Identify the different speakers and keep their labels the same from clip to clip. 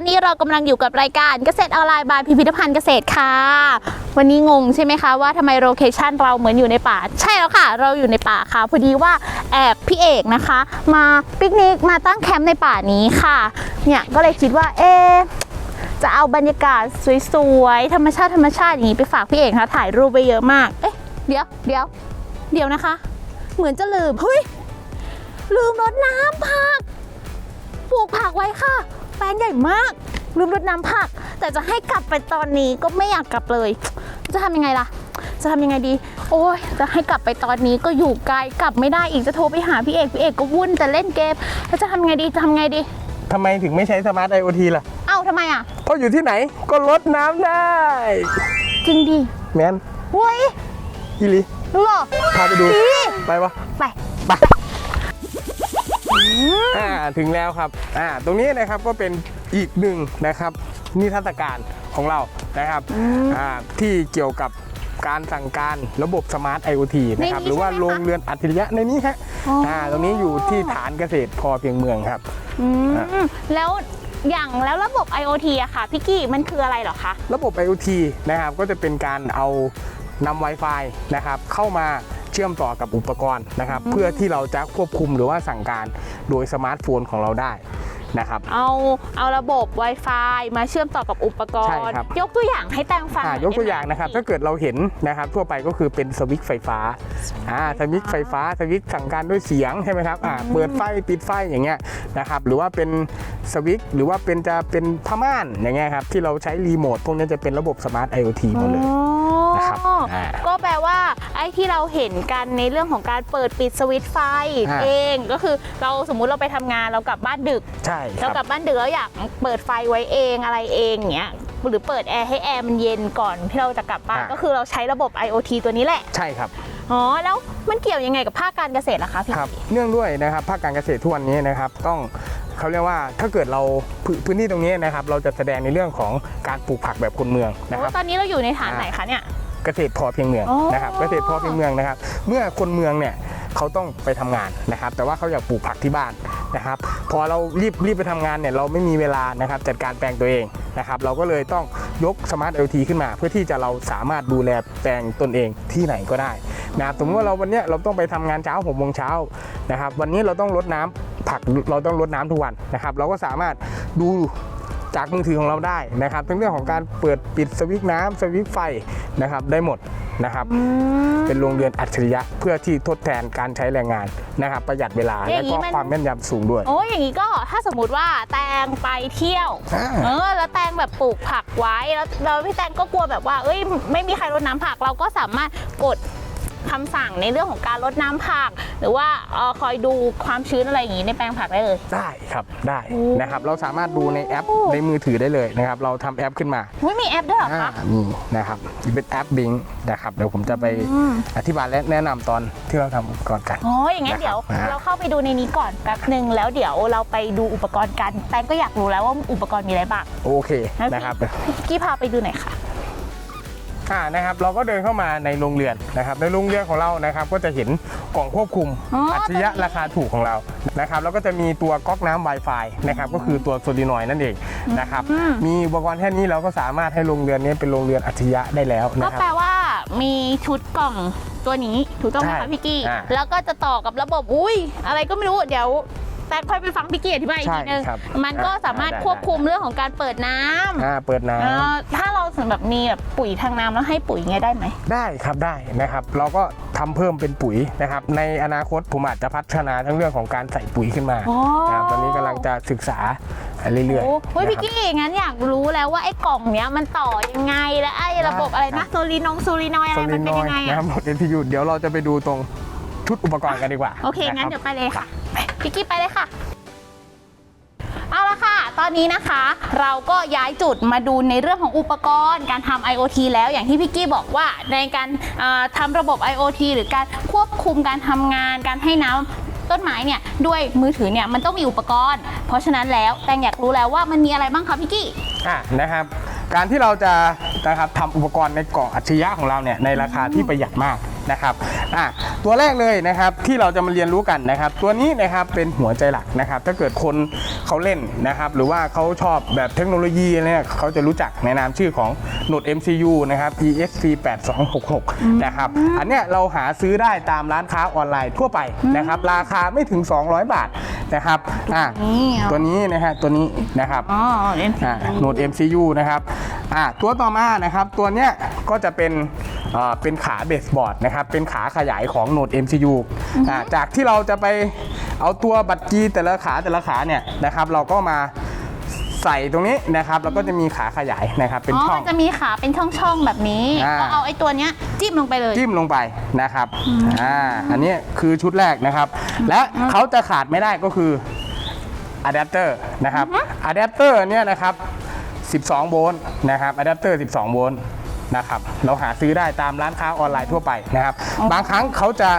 Speaker 1: อนนี้เรากำลังอยู่กับรายการเกษตรออนไลน์บายพิพิธภัณฑ์เกษตรค่ะ วันนี้งงใช่ไหมคะว่าทำไมโลเคชันเราเหมือนอยู่ในป่า ใช่แล้วค่ะ เราอยู่ในป่าค่ะพอดีว่าแอบพี่เอกนะคะ มาปิกนิกมาตั้งแคมป์ในป่านี้ค่ะ เนี่ยก็เลยคิดว่าเอ๊จะเอาบรรยากาศสวยๆธรรมชาติธรรมชาติอย่างนี้ไปฝากพี่เอกนะถ่ายรูปไปเยอะมากเอ๊ะเดี๋ยวเดี๋ยวเดี๋ยวนะคะ เหมือนจะลืมเฮ้ยลืมรดน้ำผักปลูกผักไว้ค่ะ แปลงใหญ่มาก ลืมรดน้ำผัก แต่จะให้กลับไปตอนนี้ก็ไม่อยากกลับเลย จะทำยังไงล่ะ จะทำยังไงดี โอ้ยจะให้กลับไปตอนนี้ก็อยู่ไกลกลับไม่ได้อีกจะโทรไปหาพี่เอกพี่เอกก็วุ่นแต่เล่นเกมแล้วจะทำยังไงดีจะทำยังไงดี
Speaker 2: ทำไมถึงไม่ใช้สมาร์ทไอโอทีล่ะ
Speaker 1: เอ้าทำไมอะ
Speaker 2: เพราะอยู่ที่ไหนก็ลดน้ำได้
Speaker 1: จริงดิ
Speaker 2: แมน
Speaker 1: เว้ย
Speaker 2: อีหลี
Speaker 1: รู้เหรอ
Speaker 2: พาไปดู
Speaker 1: ดี
Speaker 2: ไปวะ
Speaker 1: ไป
Speaker 2: ไป อ่าถึงแล้วครับอ่าตรงนี้นะครับก็เป็นอีกหนึ่งนะครับนิทรรศการของเรานะครับอ่าที่เกี่ยวกับการสั่งการระบบสมาร์ท IoT นะครับ
Speaker 1: ในนี้
Speaker 2: หรือว่า
Speaker 1: ใช่ไหมคะ
Speaker 2: โรงเรือนอัจฉริยะในนี้ฮะ
Speaker 1: อ๋ออ่
Speaker 2: อ่าตรงนี้อยู่ที่ฐานเกษตรพอเพียงเมืองครับ
Speaker 1: อืมแล้วอย่างแล้วระบบ IoT อะค่ะพี่กี้มันคืออะไรเหรอคะ
Speaker 2: ระบบ IoT นะครับก็จะเป็นการเอานำ Wi-Fi นะครับเข้ามาเชื่อมต่อกับอุปกรณ์นะครับ เพื่อที่เราจะควบคุมหรือว่าสั่งการโดยสมาร์ทโฟนของเราได้นะครับ
Speaker 1: เอาเอาระบบ Wi-Fi มาเชื่อมต่อกับอุปกร
Speaker 2: ใช่
Speaker 1: ณ์
Speaker 2: ครับ
Speaker 1: ยกตัวอย่างให้แตงฟัง
Speaker 2: อ่า
Speaker 1: หน่
Speaker 2: ยกตัวอย่าง
Speaker 1: ได้ไหม
Speaker 2: นะครับ ถ้าเกิดเราเห็นนะครับ ทั่วไปก็คือเป็นสวิตช์ไฟฟ้าอ่าสวิตช์ไฟฟ้าสวิตช์สั่งการด้วยเสียงใช่ไหมครับอ่าเปิดไฟปิดไฟอย่างเงี้ยนะครับหรือว่าเป็นสวิตช์หรือว่าเป็นจะเป็นผ้าม่านอย่างเงี้ยครับที่เราใช้รีโมทพวกนี้จะเป็นระบบสมาร์ท IoT หมดเลยนะครับ
Speaker 1: อ๋อ
Speaker 2: อ่า
Speaker 1: ก็แปลว่าไอ้ที่เราเห็นกันในเรื่องของการเปิดปิดสวิตช์ไฟ
Speaker 2: อ่า
Speaker 1: เองก็คือเราสมมุติเราไปทำงานเรากลับบ้านดึก
Speaker 2: ใช่ค
Speaker 1: เรา
Speaker 2: รับ
Speaker 1: กลับบ้านดึกแล้วอยากเปิดไฟไว้เองอะไรเองอย่างเงี้ยหรือเปิดแอร์ให้แอร์มันเย็นก่อนที่เราจะกลับบ้าน
Speaker 2: อ่า
Speaker 1: ก็คือเราใช้ระบบ IoT ตัวนี้แหละ
Speaker 2: ใช่ครับ
Speaker 1: อ๋อแล้วมันเกี่ยวยังไงกับภาคการเกษตรล่ะคะพี่
Speaker 2: ครับเนื่องด้วยนะครับภาคการเกษตรทุกวันนี้นะครับต้อง เขาเรียกว่าถ้าเกิดเราพื้นพื้นที่ตรงนี้นะครับ เราจะแสดงในเรื่องของการปลูกผักแบบคนเมืองนะค
Speaker 1: โอ้
Speaker 2: รับ
Speaker 1: ตอนนี้เราอยู่ในฐาน
Speaker 2: อ่า
Speaker 1: ไหนคะเนี่ย
Speaker 2: เกษตรพอเพียงเมือง
Speaker 1: อ๋อ
Speaker 2: นะครับเกษตรพอเพียงเมืองนะครับ เมื่อคนเมืองเนี่ยเขาต้องไปทำงานนะครับ แต่ว่าเขาอยากปลูกผักที่บ้านนะครับ พอเรารีบรีบไปทำงานเนี่ยเราไม่มีเวลานะครับจัดการแปลงตัวเองนะครับ เราก็เลยต้องยกสมาร์ท LT ขึ้นมา เพื่อที่จะเราสามารถดูแลแปลงตนเองที่ไหนก็ได้นะครับสมมติว่าเราวันเนี้ยเราต้องไปทำงานเช้าหกโมงเช้านะครับ วันนี้เราต้องรดน้ำ ผักเราต้องรดน้ำทุกวันนะครับ เราก็สามารถดูจากมือถือของเราได้นะครับทั้งเรื่องของการเปิดปิดสวิตช์น้ำสวิตช์ไฟนะครับได้หมดนะครับ เป็นโรงเรือนอัจฉริยะเพื่อที่ทดแทนการใช้แรงงานนะครับ ประหยัดเวลา
Speaker 1: อ
Speaker 2: และ
Speaker 1: ย่างนี้
Speaker 2: ก็
Speaker 1: มัน
Speaker 2: ความแม่นยำสูงด้วย
Speaker 1: โอ้ยอย่างนี้ก็ถ้าสมมุติว่าแตงไปเที่ยว
Speaker 2: อ่า
Speaker 1: เออแล้วแตงแบบปลูกผักไว้แล้วแล้วพี่แตงก็กลัวแบบว่า เอ้ยไม่มีใครรดน้ำผักเราก็สามารถกด คำสั่งในเรื่องของการรดน้ำผัก หรือว่าเอ่อคอยดูความชื้นอะไรอย่างนี้ในแปลงผักได้เลย
Speaker 2: ได้ครับได้
Speaker 1: โอ้
Speaker 2: นะครับเราสามารถดูในแอปในมือถือได้เลยนะครับเราทำแอปขึ้นมา
Speaker 1: ไม่มีแอปด้วยเหรอ
Speaker 2: อ่า
Speaker 1: คะ
Speaker 2: นี่นะครับนี่เป็นแอปบิงนะครับเดี๋ยวผมจะไป
Speaker 1: อืม
Speaker 2: อธิบายและแนะนำตอนที่เราทำอุปกรณ์กัน
Speaker 1: อ๋ออย่างงั้น
Speaker 2: นะครับ
Speaker 1: เดี๋ยว
Speaker 2: อ่า
Speaker 1: เราเข้าไปดูในนี้ก่อนแป๊บหนึ่งแล้วเดี๋ยวเราไปดูอุปกรณ์กันแตงก็อยากรู้แล้วว่าอุปกรณ์มีอะไรบ้าง
Speaker 2: โอเค
Speaker 1: งั้น
Speaker 2: นะครับ
Speaker 1: พี่พี่กี้พาไปดูหน่อยค่ะ
Speaker 2: อ่านะครับเราก็เดินเข้ามาในโรงเรือนนะครับในโรงเรือนของเรานะครับก็จะเห็นกล่องควบคุม
Speaker 1: อ๋ออั
Speaker 2: อัจฉริยะ
Speaker 1: ตัวนี้
Speaker 2: ราคาถูกของเรานะครับแล้วก็จะมีตัวก๊อกน้ำ Wi-Fi นะครับก็คือตัวโซลินอยด์นั่นเองนะครับมีอุปกรณ์แค่นี้เราก็สามารถให้โรงเรือนนี้เป็นโรงเรือนอัจฉริยะได้แล้ว
Speaker 1: ก็
Speaker 2: นะครั
Speaker 1: แปล
Speaker 2: บ
Speaker 1: ว่ามีชุดกล่องตัวนี้ถูกต้องไหม
Speaker 2: ใช่
Speaker 1: คะพี่กี้
Speaker 2: อ่า
Speaker 1: แล้วก็จะต่อกับระบบอุ้ยอะไรก็ไม่รู้เดี๋ยวแต่ค่อยไปฟังพี่กี้อธิบายอีก
Speaker 2: ใช่
Speaker 1: ทีนึง
Speaker 2: ครับ
Speaker 1: มันก็สามารถ
Speaker 2: ได้
Speaker 1: ควบคุมเรื่องของการเปิดน้ำ
Speaker 2: อ่าเปิดน้ำ
Speaker 1: เอ่อถ้าเรา สำหรับมีแบบปุ๋ยทางน้ำแล้วให้ปุ๋ยเงี้ยได้ไหม
Speaker 2: ได้ครับได้นะครับ เราก็ทำเพิ่มเป็นปุ๋ยนะครับ ในอนาคตผมอาจจะพัฒนาทั้งเรื่องของการใส่ปุ๋ยขึ้นมา
Speaker 1: อ๋อ
Speaker 2: นะครับตอนนี้กำลังจะศึกษาเรื่อย
Speaker 1: โอ้
Speaker 2: ๆ
Speaker 1: เฮ้ย
Speaker 2: นะ
Speaker 1: พี่
Speaker 2: ครับ
Speaker 1: กี้งั้นอยากรู้แล้วว่าไอ้กล่องเนี้ยมันต่อยังไงและไอ้ระบบอะไร
Speaker 2: ครั
Speaker 1: นะ
Speaker 2: บ
Speaker 1: โซลีนงโซลีนอยอะไรมันเป็นยังไง
Speaker 2: นะ
Speaker 1: อะ
Speaker 2: ครับหมด NTU เดี๋ยวเราจะไปดูตรงชุดอุปกรณ์กันดีกว่า
Speaker 1: โอเค งั้น
Speaker 2: นะ
Speaker 1: เดี๋
Speaker 2: ค
Speaker 1: ย
Speaker 2: รับ
Speaker 1: วไปเลยค่ะไปพี่กี้ไปเลยค่ะ เอาละค่ะ ตอนนี้นะคะ เราก็ย้ายจุดมาดูในเรื่องของอุปกรณ์การทำ IoT แล้วอย่างที่พี่กี้บอกว่าในการเอ่อทำระบบ IoT หรือการควบคุมการทำงาน การให้น้ำต้นไม้เนี่ยด้วยมือถือเนี่ยมันต้องมีอุปกรณ์ เพราะฉะนั้นแล้วแตงอยากรู้แล้วว่ามันมีอะไรบ้างคะพี่กี้
Speaker 2: อะนะครับการที่เราจะนะครับทำอุปกรณ์ในเกล่องอัจฉริยะของเราเนี่ยในราคาที่ประหยัดมาก นะครับอะตัวแรกเลยนะครับที่เราจะมาเรียนรู้กันนะครับ ตัวนี้นะครับเป็นหัวใจหลักนะครับ ถ้าเกิดคนเขาเล่นนะครับ หรือว่าเขาชอบแบบเทคโนโลยีเนี่ยเขาจะรู้จักในนามชื่อของ Node MCU นะครับ ESP 8266นะครับอันเนี้ยเราหาซื้อได้ตามร้านค้าออนไลน์ทั่วไปนะครับ ราคาไม่ถึง 200 บาทนะครับอะ
Speaker 1: นี่เอา
Speaker 2: ตัวนี้นะฮะตัวนี้นะครับ
Speaker 1: อ๋อเล่น
Speaker 2: อ่า Node MCU นะครับ อ่าตัวต่อมานะครับตัวเนี้ยก็จะเป็นอ่าเป็นขาเบสบอร์ดนะครับเป็นขาขยายของ Node MCU อ่าจากที่เราจะไปเอาตัวบัตรจีแต่ละขาแต่ละขาเนี่ยนะครับเราก็มาใส่ตรงนี้นะครับแล้วก็จะมีขาขยายนะครับเป็น
Speaker 1: อ๋อ
Speaker 2: ช่อ
Speaker 1: มั
Speaker 2: ง
Speaker 1: นจะมีขาเป็นช่องๆแบบนี้
Speaker 2: อ่า
Speaker 1: ก็เอาไอ้ตัวเนี้ยจิ้มลงไปเลย
Speaker 2: จิ้มลงไปนะครับอ่าอันนี้คือชุดแรกนะครับ และเขาจะขาดไม่ได้ก็คืออะแดปเตอร์นะครับอะแดปเตอร์เนี่ยนะครับ 12 โวลต์นะครับอะแดปเตอร์ 12 โวลต์นะครับเราหาซื้อได้ตามร้านค้าออนไลน์ทั่วไปนะครับ บางครั้งเขาจะ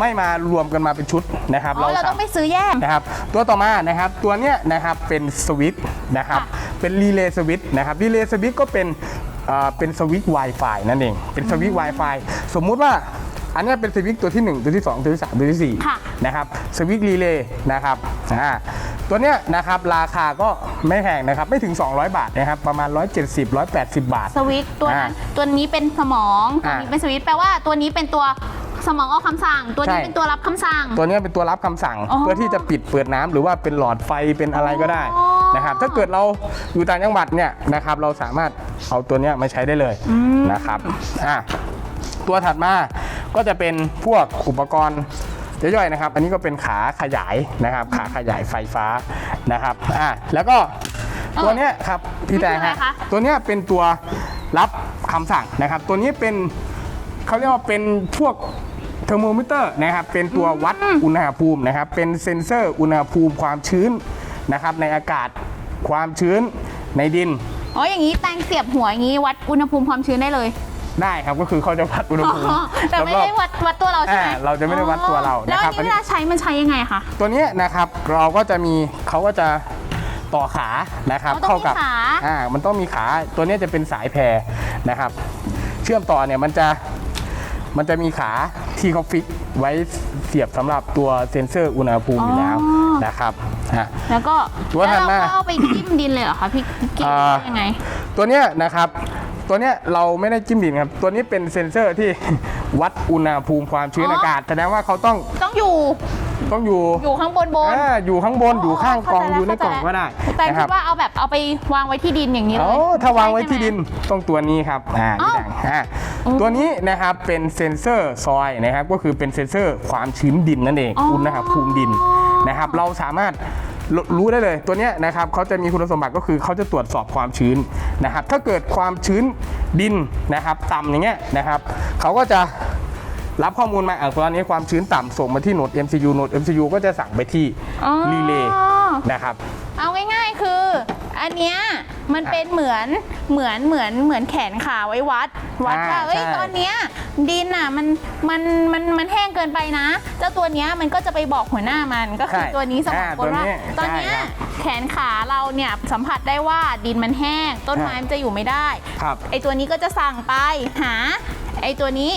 Speaker 2: ไม่มารวมกันมาเป็นชุดนะครับ
Speaker 1: อ๋อเรา
Speaker 2: สา
Speaker 1: ต้องไปซื้อแยก
Speaker 2: นะครับ ตัวต่อมานะครับตัวเนี้ยนะครับเป็นสวิตช์นะครับ
Speaker 1: ค่ะ
Speaker 2: เป็นรีเลย์สวิตช์นะครับรีเลย์สวิตช์ก็เป็นเอ่อเป็นสวิตช์ Wi-Fi นั่นเอง เป็นสวิตช์ Wi-Fi สมมุติว่าอันเนี้ยเป็นสวิตช์ตัวที่ 1 ตัวที่ 2 ตัวที่ 3 ตัวที่
Speaker 1: ค่ะ
Speaker 2: 4นะครับสวิตช์รีเลย์นะครับอ่า ตัวเนี้ยนะครับราคาก็ไม่แพงนะครับไม่ถึง 200 บาทนะครับประมาณ 170 180 บาท
Speaker 1: สวิตช์ตัวนั้น
Speaker 2: อ่า
Speaker 1: ตัวนี้เป็นสมองตัวนี้
Speaker 2: อ่า
Speaker 1: เป็นสวิตช์แปลว่าตัวนี้เป็นตัวสมองออกคำสั่ง ตัวนี้
Speaker 2: ใช่
Speaker 1: เป็นตัวรับคำสั่ง
Speaker 2: ตัวเนี้ยเป็นตัวรับคำสั่ง
Speaker 1: อ๋อ
Speaker 2: เพื่อที่จะปิดเปิดน้ำหรือว่าเป็นหลอดไฟเป็นอะไรก็ได้
Speaker 1: อ๋อ
Speaker 2: นะครับถ้าเกิดเราอยู่ต่างจังหวัดเนี่ยนะครับเราสามารถเอาตัวเนี้ยมาใช้ได้เลยนะครับอะตัวถัดมาก็จะเป็นพวกอุปกรณ์ ย่อยๆนะครับ อันนี้ก็เป็นขาขยายนะครับ ขาขยายไฟฟ้านะครับอะแล้วก็ตัวเนี้ยครับพี่แตง
Speaker 1: นี่คือ
Speaker 2: ฮะ
Speaker 1: อะไรคะ
Speaker 2: ตัวเนี้ยเป็นตัวรับคำสั่งนะครับ ตัวนี้เป็นเขาเรียกว่าเป็นพวกเทอร์โมมิเตอร์นะครับเป็นตัววัดอุณหภูมินะครับ เป็นเซ็นเซอร์อุณหภูมิความชื้นนะครับ ในอากาศความชื้นในดิน
Speaker 1: อ๋ออย่างนี้แตงเสียบหัวอย่างนี้วัดอุณหภูมิความชื้นได้เลย
Speaker 2: ได้ครับก็คือเขาจะวัดอุณหภูมิ
Speaker 1: อ๋อแต่ไม่ได้
Speaker 2: รอบ
Speaker 1: วัดวัดตัวเราใช่ไหม
Speaker 2: อ่าเราจะไม่ได้วัดตัวเรา
Speaker 1: แล้ว
Speaker 2: นะครับ
Speaker 1: อันนี้เวลาใช้มันใช้ยังไงคะ
Speaker 2: ๆตัวเนี้ยนะครับเราก็จะมีเขาก็จะต่อขานะครับ
Speaker 1: อ๋อต้องมี
Speaker 2: กั
Speaker 1: ขา
Speaker 2: อ่ามันต้องมีขาตัวเนี้ยจะเป็นสายแพรนะครับ เชื่อมต่อเนี่ยมันจะมันจะมีขาที่เขาฟิกไว้เสียบสำหรับตัวเซ็นเซอร์อุณหภูมิอยู่แล้ว
Speaker 1: อ๋อ
Speaker 2: นะครับฮะ
Speaker 1: แล้วก็
Speaker 2: ตัว
Speaker 1: แล้ว
Speaker 2: ถัด
Speaker 1: เรา
Speaker 2: มา
Speaker 1: ก็เอาไปจิ้มดินเลยเหรอคะพี่กิ๊ก
Speaker 2: อ่า
Speaker 1: ยังไง
Speaker 2: ตัวเนี้ยนะครับ ตัวเนี้ยเราไม่ได้จิ้มดินครับ ตัวนี้เป็นเซ็นเซอร์ที่ วัดอุณหภูมิความชื้น
Speaker 1: อ๋ออ
Speaker 2: อากาศแสดงว่าเขาต้อง
Speaker 1: ต้องอยู่
Speaker 2: ต้องอยู่
Speaker 1: อยู่ข้างบนบน
Speaker 2: อ่าอยู่ข้างบนอยู่ข้างกล่อง
Speaker 1: เข้
Speaker 2: อยู่ใน
Speaker 1: ใจ
Speaker 2: กล่องก็ได้
Speaker 1: เข้าใจแล้วแต่
Speaker 2: นะค
Speaker 1: คิ
Speaker 2: รับ
Speaker 1: ดว่าเอาแบบเอาไปวางไว้ที่ดินอย่างนี้เล
Speaker 2: โอ้
Speaker 1: ย
Speaker 2: ถ้าวางไว้
Speaker 1: ใช่
Speaker 2: ที่ดิน
Speaker 1: ไหม
Speaker 2: ต้องตัวนี้ครับอ่า
Speaker 1: อ้าว
Speaker 2: นี่ดังอ่า
Speaker 1: อืม
Speaker 2: ตัวนี้นะครับเป็นเซ็นเซอร์ซอยนะครับก็คือเป็นเซ็นเซอร์ความชื้นดินนั่นเอง
Speaker 1: อ๋ออุ
Speaker 2: อุณหภูมิดินนะครับเราสามารถ รรู้ได้เลยตัวเนี้ยนะครับเขาจะมีคุณสมบัติก็คือเขาจะตรวจสอบความชื้นนะครับถ้าเกิดความชื้นดินนะครับต่ำอย่างเงี้ยนะครับเขาก็จะรับข้อมูลมาอะตอนนี้ความชื้นต่ำส่งมาที่โหนด MCU โหนด MCU ก็จะสั่งไปที่
Speaker 1: อ๋อ
Speaker 2: รีเลย์นะครับ
Speaker 1: เอาง่ายๆคือ อันเนี้ยมันเป็นเหมือนเหมือนเหมือนเหมือนแขนขาไว้วัด วัด
Speaker 2: อ่า
Speaker 1: ว่าเอ้ย
Speaker 2: ใช่
Speaker 1: ตอนเนี้ยดินอะมันมันมันมันแห้งเกินไปนะ เจ้าตัวเนี้ยมันก็จะไปบอกหัวหน้ามันก็คือ
Speaker 2: ใช่
Speaker 1: ตัวนี้สมอง
Speaker 2: อ่า
Speaker 1: คนว่า
Speaker 2: ตัวนี้
Speaker 1: ตอนเนี้ย
Speaker 2: ใช่ครับ
Speaker 1: แขนขาเราเนี่ยสัมผัสได้ว่าดินมันแห้ง ต้นไม้
Speaker 2: อ่ามั
Speaker 1: มันจะอยู่ไม่ได้
Speaker 2: ครับ
Speaker 1: ไอตัวนี้ก็จะสั่งไปหาไอตัวนี้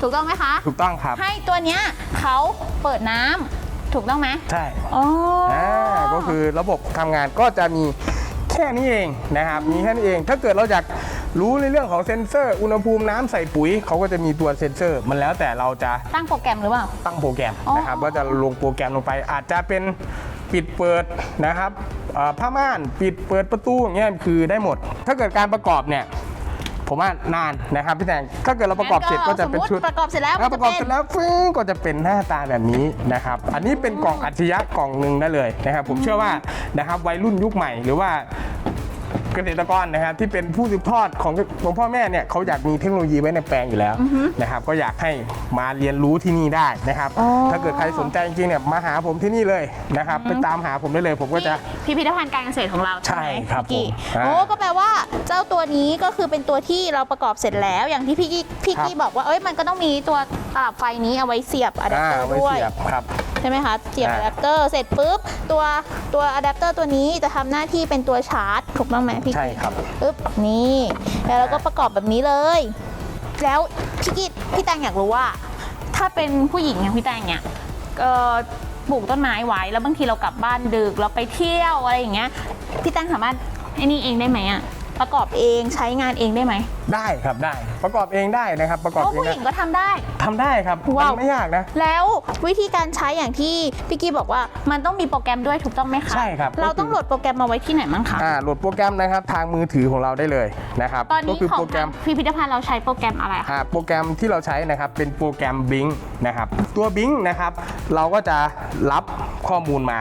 Speaker 1: ถูกต้องไหมคะ
Speaker 2: ถูกต้องครับ
Speaker 1: ให้ตัวเนี้ยเขาเปิดน้ำถูกต้องไหม
Speaker 2: ใช่
Speaker 1: อ๋ออ
Speaker 2: อ่าก็คือระบบทำงานก็จะมี แค่นี้เองนะครับมีแค่นี้เอง ถ้าเกิดเราอยากรู้ในเรื่องของเซ็นเซอร์ อุณหภูมิน้ำใส่ปุ๋ยเขาก็จะมีตัวเซ็นเซอร์ มันแล้วแต่เราจะ
Speaker 1: ตั้งโปรแกรมหรือเปล่า
Speaker 2: ตั้งโปรแกรม
Speaker 1: อ๋อ
Speaker 2: นะครับว่าจะลงโปรแกรมลงไป อาจจะเป็นปิดเปิดนะครับเอ่อผ้าม่านปิดเปิดประตูอย่างเงี้ยคือได้หมด ถ้าเกิดการประกอบเนี่ย ผมว่านานนะครับพี่แตงถ้าเกิดเราประกอบเสร็จก็จะเป็น
Speaker 1: สมมุติ
Speaker 2: ชุด
Speaker 1: ประกอบเสร็จแล้ว
Speaker 2: ถ้า
Speaker 1: มัน
Speaker 2: ป
Speaker 1: จะ
Speaker 2: ระกอบ
Speaker 1: เป็น
Speaker 2: เสร็จแล้วฟึ้งก็จะเป็นหน้าตาแบบนี้นะครับ อันนี้เป็นกล่องอัจฉริยะกล่องหนึ่งได้เลยนะครับ ผมเชื่อว่านะครับวัยรุ่นยุคใหม่หรือว่าเกษตรกรนะครับที่เป็นผู้สืบทอดของของพ่อแม่เนี่ยเขาอยากมีเทคโนโลยีไว้ในแปลงอยู่แล้วนะครับก็อยากให้มาเรียนรู้ที่นี่ได้นะครับ
Speaker 1: อ๋อ
Speaker 2: ถ้าเกิดใครสนใจจริงๆเนี่ยมาหาผมที่นี่เลยนะครับไปตามหาผมได้เลย ผมก็จะ
Speaker 1: พิพิธภัณฑ์การเกษตรของเรา
Speaker 2: ใช่
Speaker 1: ไหม
Speaker 2: ครับ
Speaker 1: พี่กี้
Speaker 2: ผมอ่า
Speaker 1: โอ้ก็แปลว่าเจ้าตัวนี้ก็คือเป็นตัวที่เราประกอบเสร็จแล้ว อย่างที่พี่กี้พี่กี้
Speaker 2: ครับ
Speaker 1: บอกว่าเอ้ยมันก็ต้องมีตัวตลับไฟนี้เอาไว้เสียบอะแดป
Speaker 2: อ่า
Speaker 1: เตอร์
Speaker 2: ไว้
Speaker 1: ด้วย
Speaker 2: เสียบครับ
Speaker 1: ใช่ไหมคะเสียบ
Speaker 2: อ่า
Speaker 1: อะแดปเตอร์เสร็จปุ๊บตัวตัวอะแดปเตอร์ตัวนี้จะทำหน้าที่เป็นตัวชาร์จถูกต้องไหมพี่
Speaker 2: ใช่
Speaker 1: กี้
Speaker 2: ครับ
Speaker 1: ปึ๊บนี่แล้วเราก็ประกอบแบบนี้เลย แล้วพี่กี้พี่แตงอยากรู้ว่า ถ้าเป็นผู้หญิงอย่างพี่แตงเนี่ยเอ่อปลูกต้นไม้ไว้แล้วบางทีเรากลับบ้านดึกเราไปเที่ยวอะไรอย่างเงี้ยพี่แตงสามารถไอ้นี่เองได้ไหมอะ ประกอบเองใช้งานเองได้ไหม
Speaker 2: ได้ครับได้ ประกอบเองได้นะครับ ประกอบ
Speaker 1: เพราะ
Speaker 2: เอง
Speaker 1: ผู้ห
Speaker 2: ได้
Speaker 1: ญิงก็ทำได้
Speaker 2: ทำได้ครับ
Speaker 1: ว้าว
Speaker 2: มันไม่ยากนะ
Speaker 1: แล้ววิธีการใช้อย่างที่พี่กี้บอกว่ามันต้องมีโปรแกรมด้วยถูกต้องไหมคะ
Speaker 2: ใช่ครับ
Speaker 1: เราต้องโหลดโปรแกรมมาไว้ที่ไหนมั้งคะ
Speaker 2: อ่าโหลดโปรแกรมนะครับทางมือถือของเราได้เลยนะครับ
Speaker 1: ตอน
Speaker 2: ก็
Speaker 1: นี้
Speaker 2: คือ
Speaker 1: ขอ
Speaker 2: โป
Speaker 1: ง
Speaker 2: รแกรม
Speaker 1: พิพิธภัณฑ์เราใช้โปรแกรมอะไรคะ
Speaker 2: อ่าโปรแกรมที่เราใช้นะครับเป็นโปรแกรม Blink นะครับตัว Blink นะครับเราก็จะรับข้อมูลมา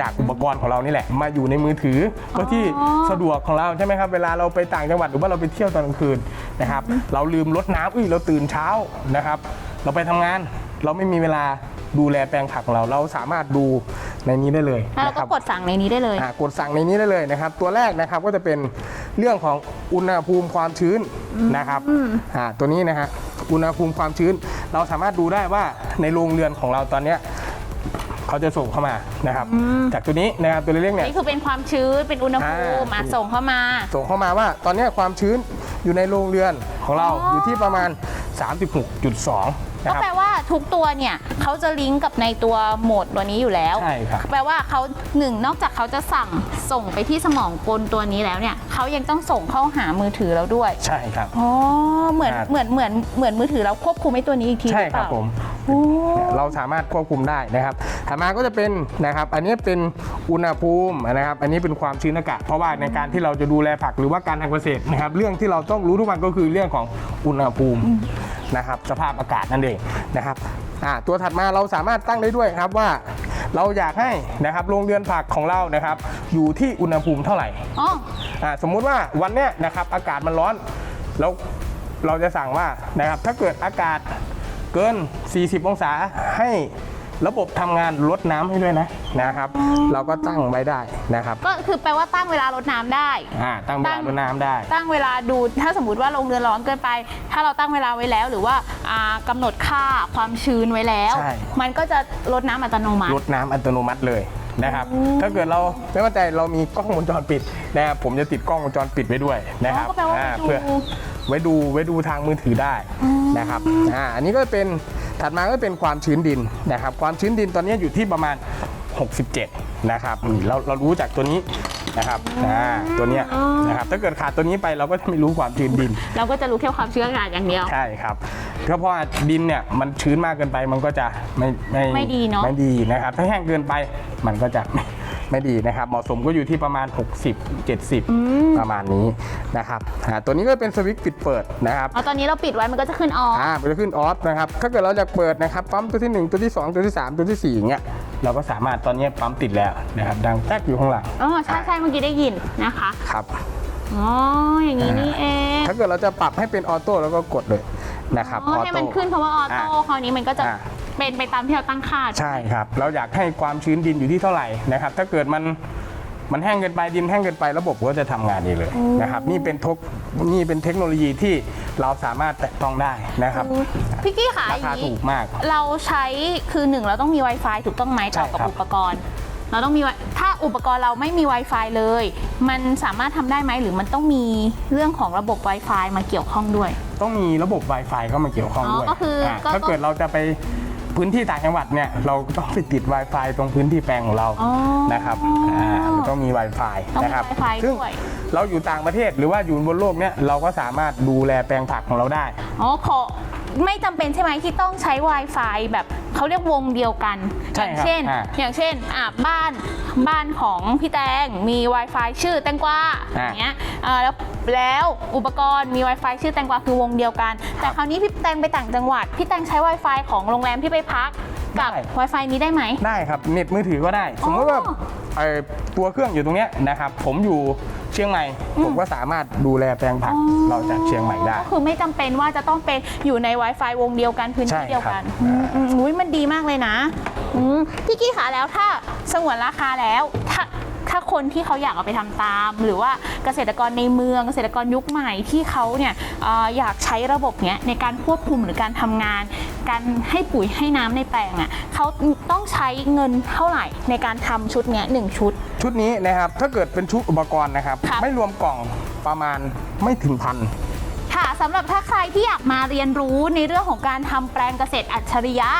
Speaker 2: จากอุปกรณ์ของเรานี่แหละ มาอยู่ในมือถือเพื่อที่สะดวกของเราใช่ไหมครับเวลาเราไปต่างจังหวัดหรือว่าเราไปเที่ยวตอนกลางคืนนะครับ เราลืมรดน้ำอุ้ยเราตื่นเช้านะครับ เราไปทำงานเราไม่มีเวลาดูแลแปลงผักของเราเราสามารถดูในนี้ได้เลย
Speaker 1: แล้วเรา
Speaker 2: นะค
Speaker 1: ก็
Speaker 2: รับ
Speaker 1: กดสั่งในนี้ได้เลย
Speaker 2: อ่ากดสั่งในนี้ได้เลยนะครับ ตัวแรกนะครับก็จะเป็นเรื่องของอุณหภูมิความชื้นนะครับอ่าตัวนี้นะฮะอุณหภูมิความชื้น เราสามารถดูได้ว่าในโรงเรือนของเราตอนเนี้ย เขาจะส่งเข้ามานะครับจากตัวนี้นะครับตัวเล็กๆเนี่ย
Speaker 1: นี่คือเป็นความชื้นเป็นอุณหภูมิ
Speaker 2: อ่า
Speaker 1: อะส่งเข้ามา
Speaker 2: ส่งเข้ามาว่าตอนเนี้ยความชื้นอยู่ในโรงเรือนของเรา
Speaker 1: อ๋ออ
Speaker 2: อยู่ที่ประมาณ 36.2
Speaker 1: ก็
Speaker 2: นะครับ
Speaker 1: แปลว่าทุกตัวเนี่ยเขาจะลิงก์กับในตัวโหมดตัวนี้อยู่แล้ว
Speaker 2: ใช่ครับ
Speaker 1: แปลว่าเขาหนึ่งนอกจากเขาจะสั่งส่งไปที่สมองกลตัวนี้แล้วเนี่ยเขายังต้องส่งเข้าหามือถือเราด้วย
Speaker 2: ใช่ครับ
Speaker 1: อ๋อ เหมือน
Speaker 2: ครับ
Speaker 1: เหมือนเหมือนเหมือนมือถือเราควบคุมไอ้ตัวนี้อีกที
Speaker 2: ใช่
Speaker 1: หรือ
Speaker 2: ค
Speaker 1: เป
Speaker 2: รับ
Speaker 1: ล่า
Speaker 2: ผม
Speaker 1: โอ้
Speaker 2: เราสามารถควบคุมได้นะครับถัดมาก็จะเป็นนะครับ อันนี้เป็นอุณหภูมินะครับ อันนี้เป็นความชื้นอากาศ เพราะว่าในการที่เราจะดูแลผักหรือว่าการทำเกษตรนะครับ เรื่องที่เราต้องรู้ทุกวันก็คือเรื่องของอุณหภูมิ นะครับสภาพอากาศนั่นเองนะครับอ่าตัวถัดมาเราสามารถตั้งได้ด้วยครับว่าเราอยากให้นะครับโรงเรือนผักของเรานะครับอยู่ที่อุณหภูมิเท่าไหร่
Speaker 1: อ๋อ
Speaker 2: อ่าสมมุติว่าวันเนี้ยนะครับอากาศมันร้อนแล้วเราจะสั่งว่านะครับถ้าเกิดอากาศเกิน 40 องศาให้ ระบบทำงานลดน้ำให้ด้วยนะนะครับ เราก็ตั้งไว้ได้นะครับ
Speaker 1: ก็คือแปลว่าตั้งเวลาลดน้ำได้
Speaker 2: อ่าตั้งเว
Speaker 1: ตั้
Speaker 2: ลางลดน้ำได้
Speaker 1: ตั้งเวลาดูถ้าสมมติว่าโรงเรือนร้อนเกินไป ถ้าเราตั้งเวลาไว้แล้ว หรือว่าอ่ากำหนดค่าความชื้นไว้แล้ว
Speaker 2: ใช่
Speaker 1: มันก็จะลดน้ำอัตโนมัติ
Speaker 2: ลดน้ำอัตโนมัติเลยนะครับ ถ้าเกิดเราไม่ว่าใจเรามีกล้องวงจรปิดนะครับผมจะติดกล้องวงจรปิดไว้ด้วยนะครับ
Speaker 1: อ๋อก็แปลว่า
Speaker 2: อ่า
Speaker 1: ดู
Speaker 2: เพื่อไว้ดูไว้ดูทางมือถือได้นะครับอ่าอันนี้ก็เป็น ถัดมาก็เป็นความชื้นดินนะครับ ความชื้นดินตอนนี้อยู่ที่ประมาณ 67 นะครับนี่เราเรารู้จากตัวนี้นะครับอ่าตัวเนี้ยนะครับถ้าเกิดขาดตัวนี้ไปเราก็จะไม่รู้ความชื้นดิน
Speaker 1: เราก็จะรู้แค่ความชื้นอากาศอย่างเดียว
Speaker 2: ใช่ครับเพราะว่าดินเนี่ยมันชื้นมากเกินไปมันก็จะไม่ไม่
Speaker 1: ไม่ดีเนอะ
Speaker 2: ไม่ดีนะครับ ถ้าแห้งเกินไปมันก็จะไม่ ไม่ดีนะครับเหมาะสมก็อยู่ที่ประมาณ 60 70 ประมาณนี้นะครับอ่าตัวนี้ก็เป็นสวิตช์ปิดเปิดนะครับ
Speaker 1: เอาตอนนี้เราปิดไว้มันก็จะขึ้นออฟ
Speaker 2: อ่ามันจะขึ้นออฟนะครับถ้าเกิดเราอยากเปิดนะครับปั๊มตัวที่ 1 ตัวที่ 2 ตัวที่ 3 ตัวที่4อย่างเงี้ยเราก็สามารถตอนนี้ปั๊มติดแล้วนะครับดังแทกอยู่ข้างหลัง
Speaker 1: อ๋อใช่ใช่เมื่อกี้ได้ยินนะคะ
Speaker 2: ครับ
Speaker 1: อ๋ออย่างนี้นี่เอง
Speaker 2: ถ้าเกิดเราจะปรับให้เป็นออโต้เราก็กดเลย นะครับ
Speaker 1: อ๋อให้มันขึ้นคำว่าออโต้
Speaker 2: อ่า
Speaker 1: คราวนี้มันก็จะ
Speaker 2: อ่า
Speaker 1: เป็นไปตามที่เราตั้งค่า
Speaker 2: ใช่ครับ เราอยากให้ความชื้นดินอยู่ที่เท่าไหร่นะครับ ถ้าเกิดมันมันแห้งเกินไปดินแห้งเกินไประบบก็จะทำงานเองเลยนะครับ นี่เป็นทกนี่เป็นเทคโนโลยีที่เราสามารถแตะต้องได้นะครับ
Speaker 1: พี่กี้ขา
Speaker 2: รา
Speaker 1: อย่า
Speaker 2: คางถู
Speaker 1: นี้
Speaker 2: กมาก
Speaker 1: เราใช้คือหนึ่งเราต้องมี Wi-Fi ถูกต้องไหมต่อกับ
Speaker 2: ใช่ครับ
Speaker 1: อุปกรณ์ เราต้องมี Wi- ถ้า อุปกรณ์เราไม่มี Wi-Fi เลย มันสามารถทำได้ไหมหรือมันต้องมีเรื่องของระบบ Wi-Fi มาเกี่ยวข้องด้วย
Speaker 2: ต้องมีระบบ Wi-Fi เข้ามาเกี่ยวข้อง
Speaker 1: อ๋อ
Speaker 2: ด้วย
Speaker 1: ก็คือ
Speaker 2: อ่า
Speaker 1: ก็
Speaker 2: ถ้าเกิดเราจะไปพื้นที่ต่างจังหวัดเนี่ยเราก็ต้องไปติด Wi-Fi ตรงพื้นที่แปลงของเรา
Speaker 1: อ๋อ
Speaker 2: นะครับอ่าเราต้องมี Wi-Fi
Speaker 1: ต้องมี
Speaker 2: นะครับ
Speaker 1: Wi-Fi
Speaker 2: ซึ่ง
Speaker 1: ด้วย
Speaker 2: เราอยู่ต่างประเทศหรือว่าอยู่บนโลกเนี่ยเราก็สามารถดูแลแปลงผักของเราได้
Speaker 1: อ๋อขอ ไม่จำเป็นใช่ไหมที่ต้องใช้ Wi-Fi แบบเขาเรียกวงเดียวกัน
Speaker 2: ใช่
Speaker 1: อย่าง
Speaker 2: ครับ
Speaker 1: เช่น
Speaker 2: อ่า
Speaker 1: อย่างเช่นอะบ้านบ้านของพี่แตงมี Wi-Fi ชื่อแตงกวา
Speaker 2: อ่า
Speaker 1: อย่างเงี้ยเอ่อแล้วแล้วอุปกรณ์มี Wi-Fi ชื่อแตงกวาคือวงเดียวกัน แต่คราวนี้พี่แตงไปต่างจังหวัด พี่แตงใช้ Wi-Fi ของโรงแรมที่ไปพักกับ
Speaker 2: ได้
Speaker 1: Wi-Fi นี้ได้ไหม
Speaker 2: ได้ครับเน็ตมือถือก็ได้ สมมติว่า
Speaker 1: อ๋อ
Speaker 2: ไอ้ตัวเครื่องอยู่ตรงเนี้ยนะครับผมอยู่ เชียงใหม่ ผมก็สามารถดูแลแปลงผักเราจากเชียงใหม่ได้
Speaker 1: ก็คือไม่จำเป็นว่าจะต้องเป็นอยู่ใน Wi-Fi วงเดียวกันพื้นที่
Speaker 2: ใช่
Speaker 1: เดียวกัน
Speaker 2: ครับ
Speaker 1: อืมอืมอุ้ยมันดีมากเลยนะอืมพี่กี้ขาแล้วถ้าสงวนราคาแล้วถ้าถ้าคนที่เขาอยากเอาไปทำตาม หรือว่าเกษตรกรในเมืองเกษตรกรยุคใหม่ที่เขาเนี่ยเอ่ออยากใช้ระบบเนี้ยในการควบคุมหรือการทำงาน การให้ปุ๋ยให้น้ำในแปลงอะเขาต้องใช้เงินเท่าไหร่ในการทำชุดเนี้ยหนึ่งชุด
Speaker 2: ชุดนี้นะครับถ้าเกิดเป็นชุดอุปกรณ์นะครับ
Speaker 1: ครับ
Speaker 2: ไม่รวมกล่องประมาณไม่ถึงพัน
Speaker 1: ค่ะสำหรับถ้าใครที่อยากมาเรียนรู้ในเรื่องของการทำแปลงเกษตรอัจฉริยะ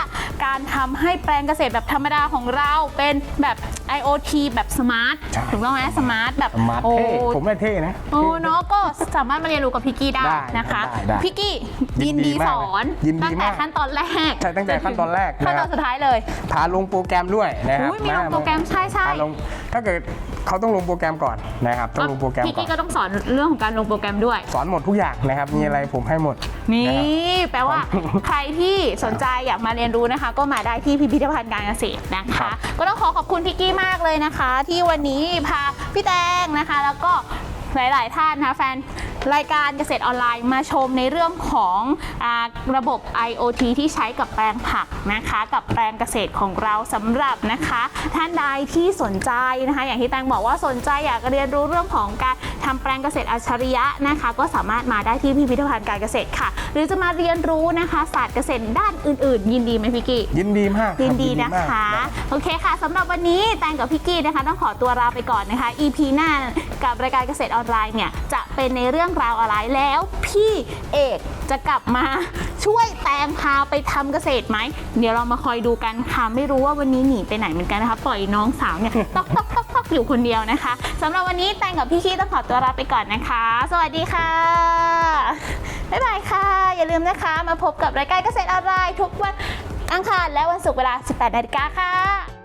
Speaker 1: การทำให้แปลงเกษตรแบบธรรมดาของเราเป็นแบบ IoT แบบสมาร์ท
Speaker 2: ใช่
Speaker 1: ถูกต้องไหมสมาร์ทแบบ
Speaker 2: มา
Speaker 1: โอ้
Speaker 2: เท่ผมไม่เท่นะ
Speaker 1: โอ้เนาะก็สามารถมาเรียนรู้กับพี่กี้ได้
Speaker 2: ได้
Speaker 1: นะคะ
Speaker 2: ได้ได้
Speaker 1: พี่กี้
Speaker 2: ยิ
Speaker 1: ยิน
Speaker 2: นดี
Speaker 1: ดี
Speaker 2: มาก
Speaker 1: สอน
Speaker 2: ยินดี
Speaker 1: ตั้งแต่
Speaker 2: มาก
Speaker 1: ขั้นตอนแรก
Speaker 2: ใช่ตั้งแต่ขั้นตอนแรก
Speaker 1: ขั้น
Speaker 2: นะค
Speaker 1: ต
Speaker 2: รั
Speaker 1: อบนสุดท้ายเลย
Speaker 2: พาลงโปรแกรมด้วยนะครับ
Speaker 1: อุ๊ยมีลงโปรแกรมใช่ใช่
Speaker 2: พาลงถ้าเกิด เขาต้องลงโปรแกรมก่อนนะครับต้องลงโปรแกรม
Speaker 1: พี่
Speaker 2: ก่อ
Speaker 1: กี้
Speaker 2: น
Speaker 1: ก็ต้องสอนเรื่องของการลงโปรแกรมด้วย
Speaker 2: สอนหมดทุกอย่างนะครับมีอะไรผมให้หมด
Speaker 1: นี่
Speaker 2: นะครับ
Speaker 1: แปลว่าใครที่สนใจอยากมาเรียนรู้นะคะ ก็มาได้ที่พิพิธภัณฑ์การเกษตรนะ
Speaker 2: ครั
Speaker 1: คะ
Speaker 2: บ
Speaker 1: ก็ต้องขอขอบคุณพี่กี้มากเลยนะคะ ที่วันนี้พาพี่แตงนะคะ แล้วก็ หลาย ๆ ท่านนะคะแฟนรายการเกษตรออนไลน์มาชมในเรื่องของอาระบบ IoT ที่ใช้กับแปลงผักนะคะ กับแปลงเกษตรของเราสำหรับนะคะ ท่านใดที่สนใจนะคะ อย่างที่แตงบอกว่าสนใจอยากเรียนรู้เรื่องของการทำแปลงเกษตรอัจฉริยะนะคะ ก็สามารถมาได้ที่พิพิธภัณฑ์การเกษตรค่ะ หรือจะมาเรียนรู้นะคะศาสตร์เกษตรด้านอื่น ๆ ยินดีไหมพี่กี้
Speaker 2: ยินดีมากครับ
Speaker 1: ยินดี
Speaker 2: มาก
Speaker 1: นะคะ
Speaker 2: รับ
Speaker 1: โอเคค่ะสำหรับวันนี้แตงกับพี่กี้นะคะ ต้องขอตัวลาไปก่อนนะคะ EP หน้ากับรายการเกษตรออนไลน์เนี่ยจะเป็นในเรื่องราวอะไรแล้ว พี่เอกจะกลับมาช่วยแตงพาไปทำเกษตรไหม เดี๋ยวเรามาคอยดูกันค่ะ ไม่รู้ว่าวันนี้หนีไปไหนเหมือนกันนะคะ ปล่อยน้องสาวเนี่ยตอกตอกตอกตอกอยู่คนเดียวนะคะสำหรับวันนี้แตงกับพี่กี้ต้องขอตัวลาไปก่อนนะคะ สวัสดีค่ะ บ๊ายบายค่ะ อย่าลืมนะคะ มาพบกับรายการเกษตรออนไลน์ทุกวันอังคารและวันศุกร์เวลา 18นาฬิกาค่ะ